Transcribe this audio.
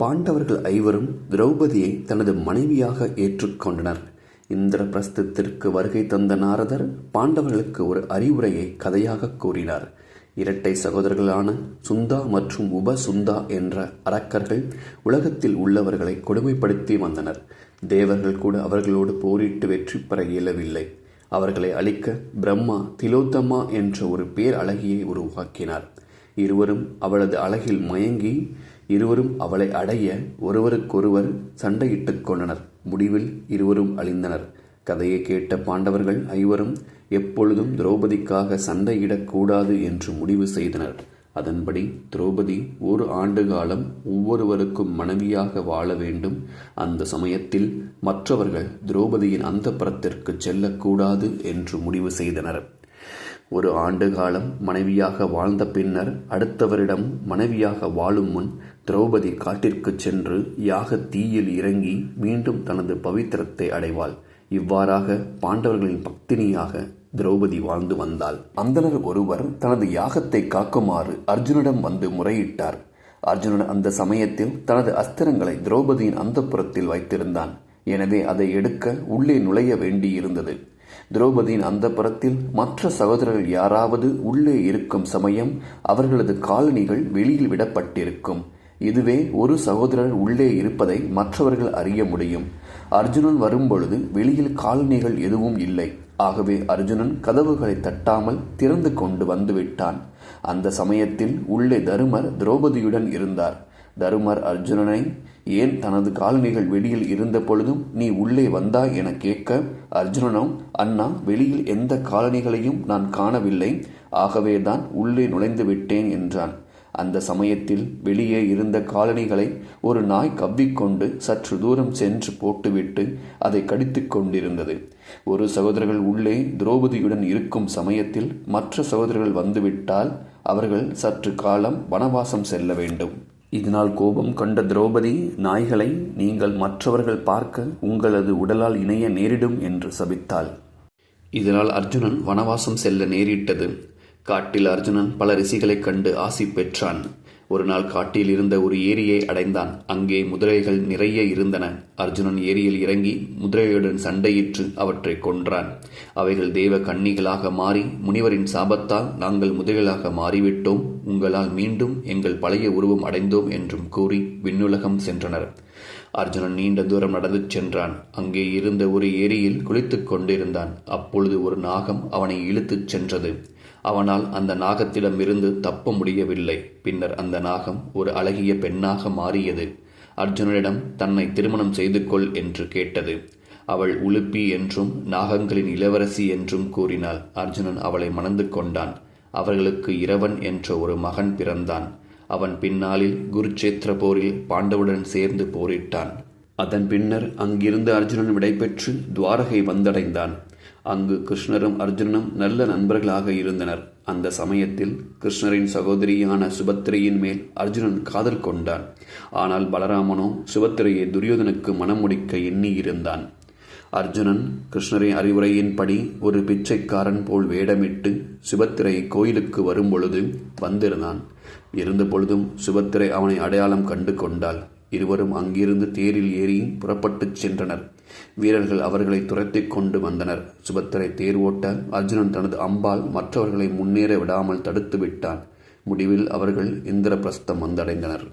பாண்டவர்கள் ஐவரும் திரௌபதியை தனது மனைவியாக ஏற்றுக்கொண்டனர் இந்திரபிரஸ்தத்திற்கு வருகை தந்த நாரதர் பாண்டவர்களுக்கு ஒரு அறிவுரையை கதையாக கூறினார். இரட்டை சகோதரர்களான சுந்தா மற்றும் உபசுந்தா என்ற அரக்கர்கள் உலகத்தில் உள்ளவர்களை கொடுமைப்படுத்தி வந்தனர். தேவர்கள் கூட அவர்களோடு போரிட்டு வெற்றி பெற இயலவில்லை. அவர்களை அழிக்க பிரம்மா திலோத்தமா என்ற ஒரு பேர் அழகியை உருவாக்கினார். இருவரும் அவளது அழகில் மயங்கி இருவரும் அவளை அடைய ஒருவருக்கொருவர் சண்டையிட்டுக் கொண்டனர். முடிவில் இருவரும் அழிந்தனர். கதையை கேட்ட பாண்டவர்கள் ஐவரும் எப்பொழுதும் திரௌபதிக்காக சண்டையிடக்கூடாது என்று முடிவு செய்தனர். அதன்படி திரௌபதி ஒரு ஆண்டு காலம் ஒவ்வொருவருக்கும் மனைவியாக வாழ வேண்டும். அந்த சமயத்தில் மற்றவர்கள் திரௌபதியின் அந்தப்புறத்திற்கு செல்லக்கூடாது என்று முடிவு செய்தனர். ஒரு ஆண்டு காலம் மனைவியாக வாழ்ந்த பின்னர் அடுத்தவரிடம் மனைவியாக வாழும் முன் திரௌபதி காட்டிற்குச் சென்று யாக தீயில் இறங்கி மீண்டும் தனது பவித்திரத்தை அடைவாள். இவ்வாறாக பாண்டவர்களின் பக்தினியாக திரௌபதி வாழ்ந்து வந்தாள். அந்தனர் ஒருவர் தனது யாகத்தை காக்குமாறு அர்ஜுனிடம் வந்து முறையிட்டார். அர்ஜுனன் அந்த சமயத்தில் தனது அஸ்திரங்களை திரௌபதியின் அந்தப்புறத்தில் வைத்திருந்தான். எனவே அதை எடுக்க உள்ளே நுழைய வேண்டியிருந்தது. திரௌபதியின் அந்த புறத்தில் மற்ற சகோதரர்கள் யாராவது உள்ளே இருக்கும் சமயம் அவர்களது காலணிகள் வெளியில் விடப்பட்டிருக்கும். இதுவே ஒரு சகோதரர் உள்ளே இருப்பதை மற்றவர்கள் அறிய முடியும். அர்ஜுனன் வரும்பொழுது வெளியில் காலணிகள் எதுவும் இல்லை. ஆகவே அர்ஜுனன் கதவுகளை தட்டாமல் திறந்து கொண்டு வந்துவிட்டான். அந்த சமயத்தில் உள்ளே தருமர் திரௌபதியுடன் இருந்தார். தருமர் அர்ஜுனனை ஏன் தனது காலணிகள் வெளியில் இருந்த பொழுதும் நீ உள்ளே வந்தா? என கேட்க அர்ஜுனனும் அண்ணா வெளியில் எந்த காலணிகளையும் நான் காணவில்லை. ஆகவேதான் உள்ளே நுழைந்து விட்டேன் என்றான். அந்த சமயத்தில் வெளியே இருந்த காலணிகளை ஒரு நாய் கவ்விக்கொண்டு சற்று தூரம் சென்று போட்டுவிட்டு அதை கடித்து கொண்டிருந்தது. ஒரு சகோதரர்கள் உள்ளே திரௌபதியுடன் இருக்கும் சமயத்தில் மற்ற சகோதரர்கள் வந்துவிட்டால் அவர்கள் சற்று காலம் வனவாசம் செல்ல வேண்டும். இதனால் கோபம் கொண்ட திரௌபதி நாய்களை நீங்கள் மற்றவர்கள் பார்க்க உங்களது உடலால் இணைய நேரிடும் என்று சபித்தாள். இதனால் அர்ஜுனன் வனவாசம் செல்ல நேரிட்டது. காட்டில் அர்ஜுனன் பல ரிஷிகளைக் கண்டு ஆசி பெற்றான். ஒரு நாள் காட்டில் இருந்த ஒரு ஏரியை அடைந்தான். அங்கே முதலைகள் நிறைய இருந்தன. அர்ஜுனன் ஏரியில் இறங்கி முதலையுடன் சண்டையிட்டு அவற்றை கொன்றான். அவைகள் தெய்வ கன்னிகளாக மாறி முனிவரின் சாபத்தால் நாங்கள் முதலைகளாக மாறிவிட்டோம். உங்களால் மீண்டும் எங்கள் பழைய உருவம் அடைந்தோம் என்றும் கூறி விண்ணுலகம் சென்றனர். அர்ஜுனன் நீண்ட தூரம் நடந்து சென்றான். அங்கே இருந்த ஒரு ஏரியில் குளித்துக் கொண்டிருந்தான். அப்பொழுது ஒரு நாகம் அவனை இழுத்துச் சென்றது. அவனால் அந்த நாகத்திடமிருந்து தப்ப முடியவில்லை. பின்னர் அந்த நாகம் ஒரு அழகிய பெண்ணாக மாறியது. அர்ஜுனனிடம் தன்னை திருமணம் செய்து கொள் என்று கேட்டது. அவள் உலுப்பி என்றும் நாகங்களின் இளவரசி என்றும் கூறினாள். அர்ஜுனன் அவளை மணந்து கொண்டான். அவர்களுக்கு இரவன் என்ற ஒரு மகன் பிறந்தான். அவன் பின்னாளில் குருச்சேத்திர போரில் பாண்டவுடன் சேர்ந்து போரிட்டான். அதன் பின்னர் அங்கிருந்து அர்ஜுனன் விடைபெற்று துவாரகை வந்தடைந்தான். அங்கு கிருஷ்ணரும் அர்ஜுனனும் நல்ல நண்பர்களாக இருந்தனர். அந்த சமயத்தில் கிருஷ்ணரின் சகோதரியான சுபத்திரையின் மேல் அர்ஜுனன் காதல் கொண்டான். ஆனால் பலராமனோ சுபத்திரையை துரியோதனுக்கு மனம் முடிக்க எண்ணியிருந்தான். அர்ஜுனன் கிருஷ்ணரின் அறிவுரையின்படி ஒரு பிச்சைக்காரன் போல் வேடமிட்டு சுபத்திரை கோயிலுக்கு வரும்பொழுது வந்திருந்தான். இருந்தபொழுதும் சுபத்திரை அவனை அடையாளம் கண்டு கொண்டாள். இருவரும் அங்கிருந்து தேரில் ஏறி புறப்பட்டுச் சென்றனர். வீரர்கள் அவர்களை துரத்தி கொண்டு வந்தனர். சுபத்திரை தேர் ஓட்ட அர்ஜுனன் தனது அம்பால் மற்றவர்களை முன்னேற விடாமல் தடுத்து விட்டான். முடிவில் அவர்கள் இந்திரபிரஸ்தம் வந்தடைந்தனர்.